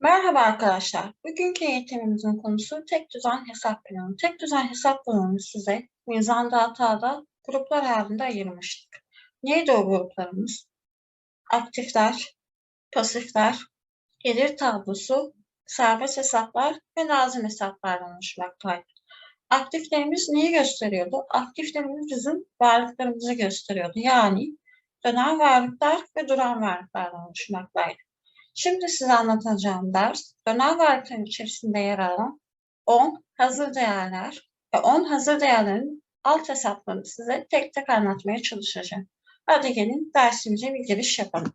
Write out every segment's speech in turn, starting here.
Merhaba arkadaşlar. Bugünkü eğitimimizin konusu tek düzen hesap planı. Tek düzen hesap planını size mizanda hatada gruplar halinde ayırmıştık. Neydi o gruplarımız? Aktifler, pasifler, gelir tablosu, serbest hesaplar ve lazım hesaplardan oluşmaktaydı. Aktiflerimiz neyi gösteriyordu? Aktiflerimiz bizim varlıklarımızı gösteriyordu. Yani dönen varlıklar ve duran varlıklardan oluşmaktaydı. Şimdi size anlatacağım ders, dönem varlıkların içerisinde yer alan 10 hazır değerler ve 10 hazır değerlerin alt hesaplarını size tek tek anlatmaya çalışacağım. Hadi gelin dersimize bir giriş yapalım.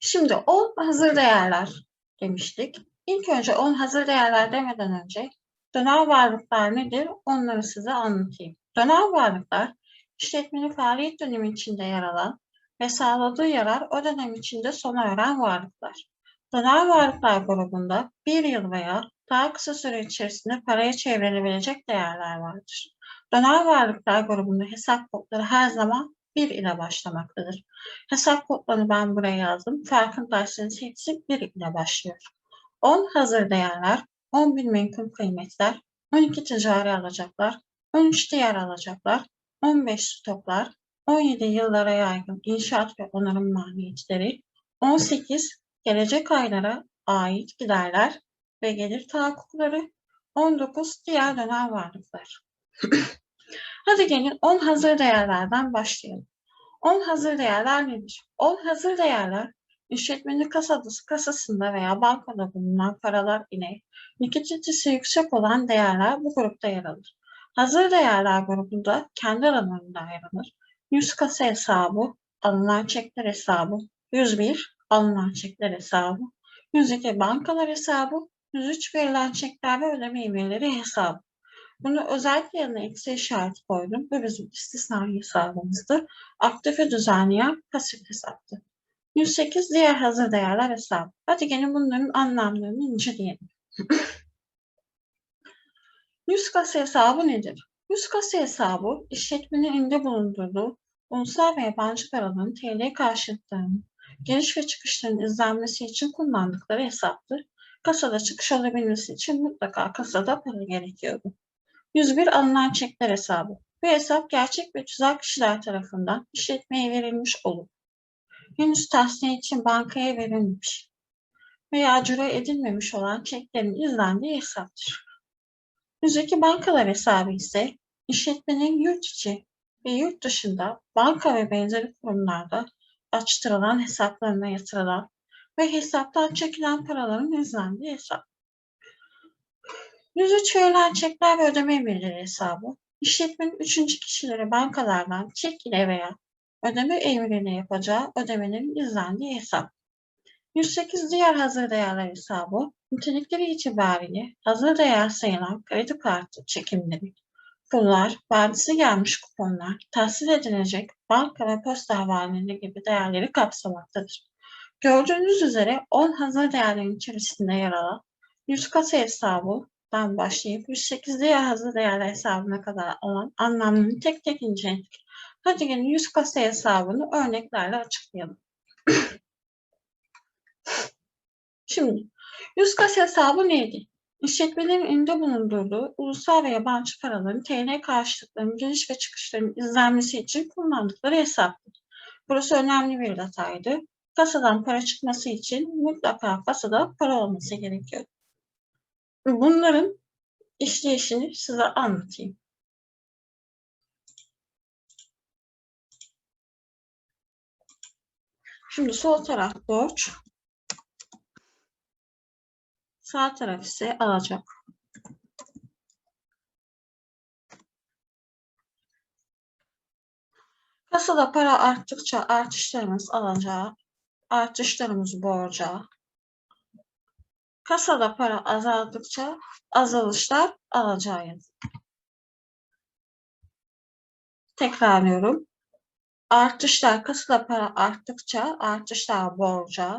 Şimdi 10 hazır değerler demiştik. İlk önce 10 hazır değerler demeden önce dönem varlıklar nedir onları size anlatayım. Dönem varlıklar işletmenin faaliyet dönemi içinde yer alan ve sağladığı yarar o dönem içinde sona eren varlıklar. Dönem varlıklar grubunda bir yıl veya daha kısa süre içerisinde paraya çevrilebilecek değerler vardır. Dönem varlıklar grubunda hesap kodları her zaman 1 ile başlamaktadır. Hesap kodlarını ben buraya yazdım. Farkındaysanız hepsi 1 ile başlıyor. 10 hazır değerler, 10 bin menkul kıymetler, 12 ticari alacaklar, 13 diğer alacaklar, 15 stoklar, 17 yıllara yaygın inşaat ve onarım maliyetleri, 18 gelecek aylara ait giderler ve gelir tahakkukları, 19 diğer dönem varlıklar. Hadi gelin 10 hazır değerlerden başlayalım. 10 hazır değerler nedir? 10 hazır değerler işletmenin kasası, kasasında veya bankada bulunan paralar ile likiditesi yüksek olan değerler bu grupta yer alır. Hazır değerler grubunda kendi aralarında ayrılır. 100 kasa hesabı, alınan çekler hesabı, 101 alınan çekler hesabı, 102 bankalar hesabı, 103 verilen çekler ve ödeme emirleri hesabı. Bunu özellikle yanına eksi işareti koydum. Bu bizim istisnai hesabımızdı. Aktife düzenleyen pasif hesaptı. 108 diğer hazır değerler hesabı. Hadi gelin bunların anlamlarını inceleyelim. 100 kasa hesabı nedir? 100 kasa hesabı işletmenin elinde bulundurduğu ulusal ve yabancı paraların TL karşılıklarının giriş ve çıkışların izlenmesi için kullandıkları hesaptır. Kasada çıkış olabilmesi için mutlaka kasada para gerekiyordu. 101 alınan çekler hesabı. Bu hesap gerçek ve tüzel kişiler tarafından işletmeye verilmiş olup henüz tahsiye için bankaya verilmiş veya cüre edilmemiş olan çeklerin izlendiği hesaptır. Yüzdeki bankalar hesabı ise işletmenin yurt içi ve yurt dışında banka ve benzeri kurumlarda açtırılan hesaplarına yatırılan ve hesaptan çekilen paraların izlendiği hesap. 103 verilen çekler ve ödeme emirleri hesabı, işletmenin üçüncü kişileri bankalardan çek ile veya ödeme emriyle yapacağı ödemenin izlendiği hesap. 108 diğer hazır değerler hesabı, nitelikleri itibariyle hazır değer sayılan kredi kartı çekimleri, pullar, vadisi gelmiş kuponlar, tahsil edilecek banka ve posta havaleleri gibi değerleri kapsamaktadır. Gördüğünüz üzere 10 hazır değerlerin içerisinde yer alan 100 kasa hesabından başlayıp 108 diğer hazır değerler hesabına kadar olan anlamını tek tek inceledik. Hadi gelin 100 kasa hesabını örneklerle açıklayalım. Şimdi 100 kas hesabı neydi? İşletmelerin elinde bulundurduğu ulusal ve yabancı paraların TL karşılıklarının giriş ve çıkışlarının izlenmesi için kullandıkları hesaptı. Burası önemli bir detaydı. Kasadan para çıkması için mutlaka kasada para olması gerekiyor. Bunların işleyişini size anlatayım. Şimdi sol taraf borç, Sağ taraf ise alacak. Kasada para arttıkça artışlarımız alacağı, artışlarımız borca. Kasada para azaldıkça azalışlar alacağı. Tekrarlıyorum. Artışlar kasada para arttıkça artışlar borca,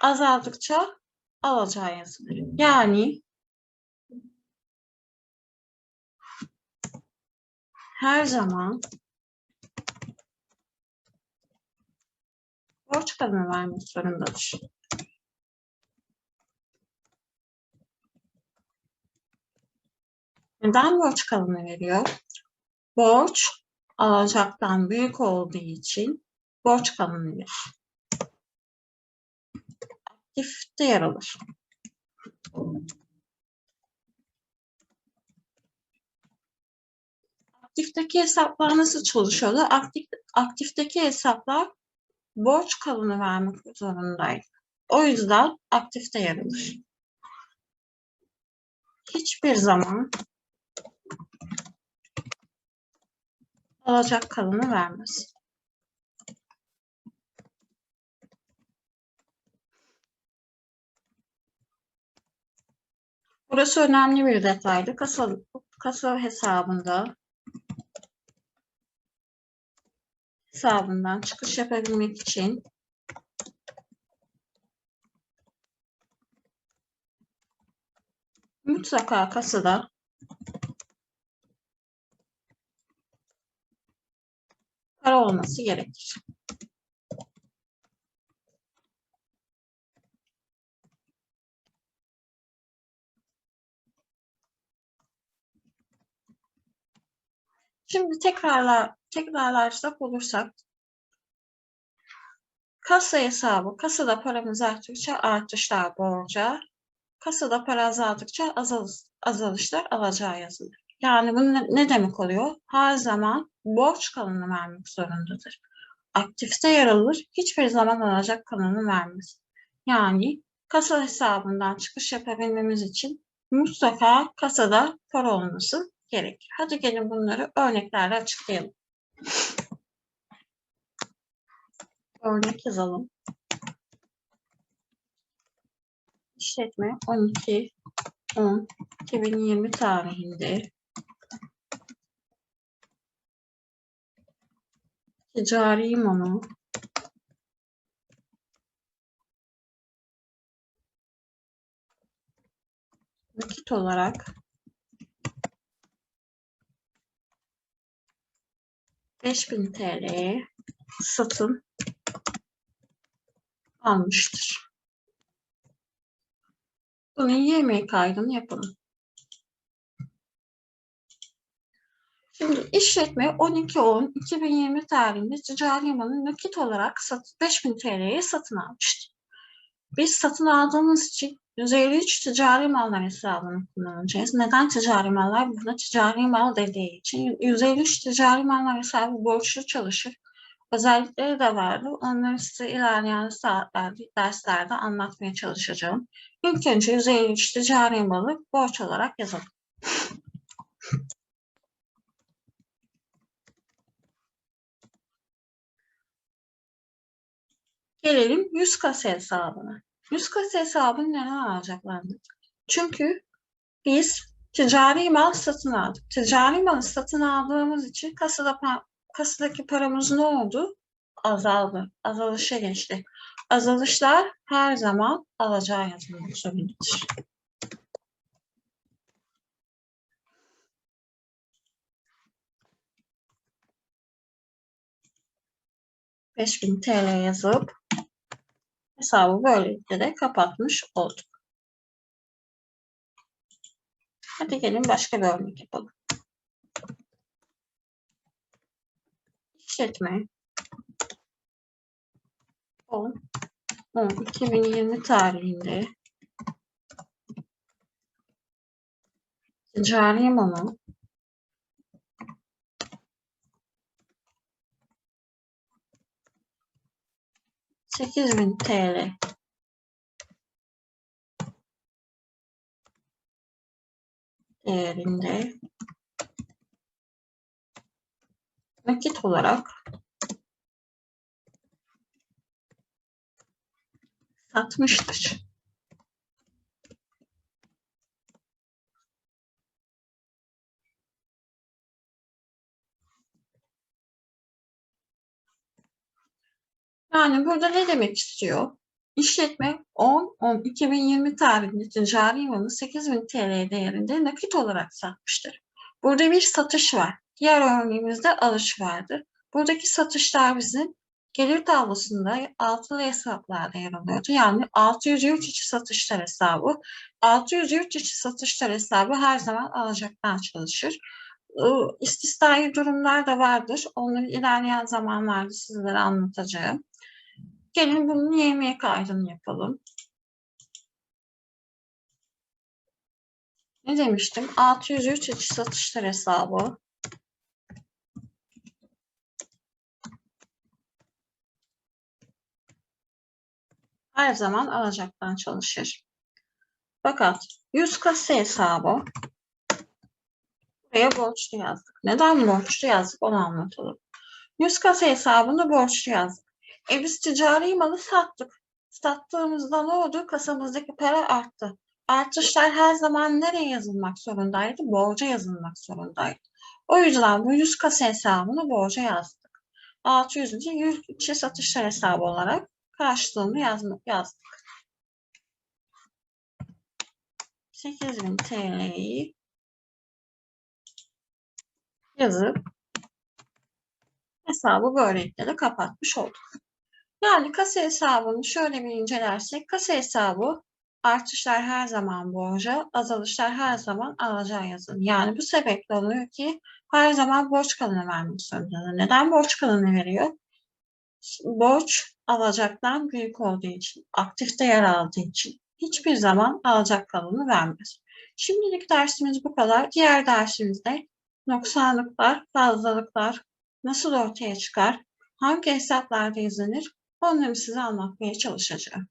azaldıkça alacağı yazılır. Hmm. Yani her zaman borç kadına vermek zorundadır. Neden borç kalını veriyor? Borç alacaktan büyük olduğu için borç kalını verir. Aktifte yer alır. Aktifteki hesaplar nasıl çalışıyordu? Aktif, aktifteki hesaplar borç kalını vermek zorundaydı. O yüzden aktifte yer alır. Hiçbir zaman alacak kalını vermez. Burası önemli bir detaydı. Kasa, kasa hesabında hesabından çıkış yapabilmek için mutlaka kasada para olması gerekir. Şimdi tekrarlar, tekrarlarsak olursak kasa hesabı, kasada paramız arttıkça artışlar borca, kasada para azaldıkça azalış, azalışlar alacağı yazılır. Yani bu ne, demek oluyor? Her zaman borç kalını vermek zorundadır. Aktifte yer alır, hiçbir zaman alacak kalını vermez. Yani kasa hesabından çıkış yapabilmemiz için mutlaka kasada para olması gerekir. Hadi gelin bunları örneklerle açıklayalım. Örnek yazalım. İşletme 12 10 2020 tarihinde ticari monu nakit olarak 5000 TL'ye satın almıştır. Bunun YM kaydını yapalım. Şimdi işletme 12.10.2020 tarihinde ticari malı nakit olarak 5000 TL'ye satın almıştır. Biz satın aldığımız için 153 ticari mallar hesabını kullanacağız. Neden ticari mallar? Burada ticari mal dediği için 153 ticari mallar hesabı borçlu çalışır. Özellikleri de vardı. Onları size ilerleyen saatlerde, derslerde anlatmaya çalışacağım. İlk önce 153 ticari malı borç olarak yazalım. Gelelim 100 kasa hesabına. 100 kasa hesabını neden alacaklardı? Çünkü biz ticari mal satın aldık. Ticari malı satın aldığımız için kasada kasadaki paramız ne oldu? Azaldı. Azalışa geçti. Azalışlar her zaman alacağı yazılmak zorundadır. Bin TL yazıp Hesabı böylelikle de kapatmış olduk. Hadi gelin başka bir örnek yapalım. İşletme 10, 10 2020 tarihinde ticari malın 8000 TL. değerinde nakit olarak satmıştır. Yani burada ne demek istiyor? İşletme 10-10-2020 tarihinde ticari malı 8000 TL değerinde nakit olarak satmıştır. Burada bir satış var. Diğer örneğimizde alış vardı. Buradaki satışlar bizim gelir tablosunda altılı hesaplarda yer alıyordu. Yani 603 içi satışlar hesabı. 603 içi satışlar hesabı her zaman alacaktan çalışır. İstisnai durumlar da vardır. Onları ilerleyen zamanlarda sizlere anlatacağım. Gelin bunun YMK kaydını yapalım. Ne demiştim? 603 içi satışlar hesabı. Her zaman alacaktan çalışır. Fakat 100 kasa hesabı buraya borçlu yazdık. Neden borçlu yazdık onu anlatalım. 100 kasa hesabını borçlu yazdık. E biz ticari malı sattık. Sattığımızda ne oldu? Kasamızdaki para arttı. Artışlar her zaman nereye yazılmak zorundaydı? Borca yazılmak zorundaydı. O yüzden bu 100 kasa hesabını borca yazdık. 600'ü 100 içi satışlar hesabı olarak karşılığını yazdık. 8000 TL'yi yazıp hesabı böylelikle de kapatmış olduk. Yani kasa hesabını şöyle bir incelersek kasa hesabı artışlar her zaman borca, azalışlar her zaman alacağı yazın. Yani bu sebeple oluyor ki her zaman borç kalanı vermek zorunda. Neden borç kalanı veriyor? Borç alacaktan büyük olduğu için, aktifte yer aldığı için hiçbir zaman alacak kalanı vermez. Şimdilik dersimiz bu kadar. Diğer dersimizde noksanlıklar, fazlalıklar nasıl ortaya çıkar, hangi hesaplarda izlenir onları size anlatmaya çalışacağım.